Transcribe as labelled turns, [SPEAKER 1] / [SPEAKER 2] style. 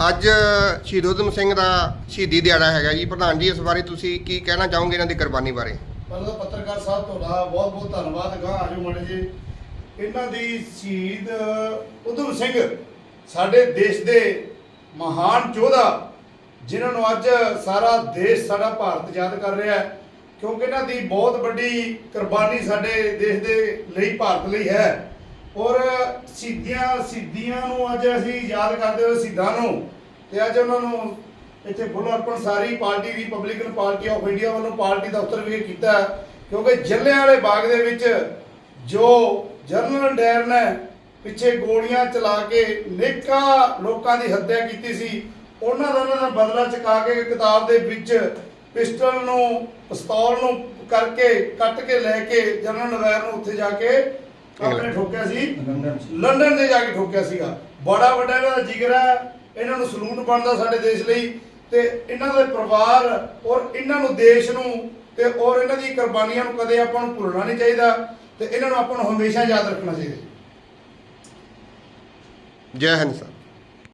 [SPEAKER 1] ਅੱਜ ਸ਼ਹੀਦ ਊਧਮ ਸਿੰਘ ਦਾ ਸ਼ਹੀਦੀ ਦਿਹਾੜਾ ਹੈਗਾ ਜੀ। ਪ੍ਰਧਾਨ ਜੀ, ਇਸ ਬਾਰੇ ਤੁਸੀਂ ਕੀ ਕਹਿਣਾ ਚਾਹੋਗੇ ਇਹਨਾਂ ਦੀ ਕੁਰਬਾਨੀ ਬਾਰੇ?
[SPEAKER 2] ਪਹਿਲਾਂ ਤਾਂ ਪੱਤਰਕਾਰ ਸਾਹਿਬ, ਤੁਹਾਡਾ ਬਹੁਤ ਬਹੁਤ ਧੰਨਵਾਦ। ਗਾ ਆਜੋ ਮਾੜੇ ਜੀ ਇਹਨਾਂ ਦੀ ਸ਼ਹੀਦ ਉਧਮ ਸਿੰਘ ਸਾਡੇ ਦੇਸ਼ ਦੇ ਮਹਾਨ ਯੋਧਾ, ਜਿਨ੍ਹਾਂ ਨੂੰ ਅੱਜ ਸਾਰਾ ਦੇਸ਼ ਸਾਡਾ ਭਾਰਤ ਯਾਦ ਕਰ ਰਿਹਾ ਹੈ, ਕਿਉਂਕਿ ਇਹਨਾਂ ਦੀ ਬਹੁਤ ਵੱਡੀ ਕੁਰਬਾਨੀ ਸਾਡੇ ਦੇਸ਼ ਦੇ ਲਈ, ਭਾਰਤ ਲਈ ਹੈ। ਔਰ ਸਿੱਧੀਆਂ ਸਿੱਧੀਆਂ ਨੂੰ ਅੱਜ ਅਸੀਂ ਯਾਦ ਕਰਦੇ ਹੋਏ ਸਿੱਧਾਂ ਨੂੰ ਤੇ ਅੱਜ ਉਹਨਾਂ ਨੂੰ ਇੱਥੇ ਫੁੱਲ ਅਰਪਣ ਸਾਰੀ party Republican party of India ਵੱਲੋਂ ਪਾਰਟੀ ਦਫ਼ਤਰ ਵੀ ਕੀਤਾ ਕਿਉਂਕਿ ਜੱਲਿਆਂ ਵਾਲੇ ਬਾਗ ਦੇ ਵਿੱਚ ਜੋ ਜਨਰਲ ਡੈਰ ਨੇ ਪਿੱਛੇ ਗੋਲੀਆਂ ਚਲਾ ਕੇ ਨੇਕਾਂ ਲੋਕਾਂ ਦੀ ਹੱਤਿਆ ਕੀਤੀ ਸੀ, ਉਹਨਾਂ ਦਾ ਉਹਨਾਂ ਨੇ ਬਦਲਾ ਚੁਕਾ ਕੇ ਕਿਤਾਬ ਦੇ ਵਿੱਚ ਪਿਸਟਲ ਨੂੰ, ਪਿਸਤੌਲ ਨੂੰ ਕਰਕੇ, ਕੱਟ ਕੇ ਲੈ ਕੇ ਜਨਰਲ ਡਾਇਰ ਨੂੰ ਉੱਥੇ ਜਾ ਕੇ ਆਪਣੇ ਠੋਕਿਆ ਸੀ। ਲੰਡਨ ਤੇ ਜਾ ਕੇ ਠੋਕਿਆ ਸੀਗਾ। ਬੜਾ ਵੱਡਾ ਇਹਨਾਂ ਦਾ ਜਿਗਰ ਹੈ। ਇਹਨਾਂ ਨੂੰ ਸਲੂਟ ਬਣਦਾ ਸਾਡੇ ਦੇਸ਼ ਲਈ। ਤੇ ਇਹਨਾਂ ਦੇ ਪਰਿਵਾਰ ਔਰ ਇਹਨਾਂ ਨੂੰ ਦੇਸ਼ ਨੂੰ ਤੇ ਔਰ ਇਹਨਾਂ ਦੀ ਕੁਰਬਾਨੀਆਂ ਨੂੰ ਕਦੇ ਆਪਾਂ ਨੂੰ ਭੁੱਲਣਾ ਨਹੀਂ ਚਾਹੀਦਾ। ਤੇ ਇਹਨਾਂ ਨੂੰ ਆਪਾਂ ਨੂੰ ਹਮੇਸ਼ਾ ਯਾਦ ਰੱਖਣਾ ਚਾਹੀਦਾ।
[SPEAKER 1] ਜੈ ਹਿੰਦ ਸਰ।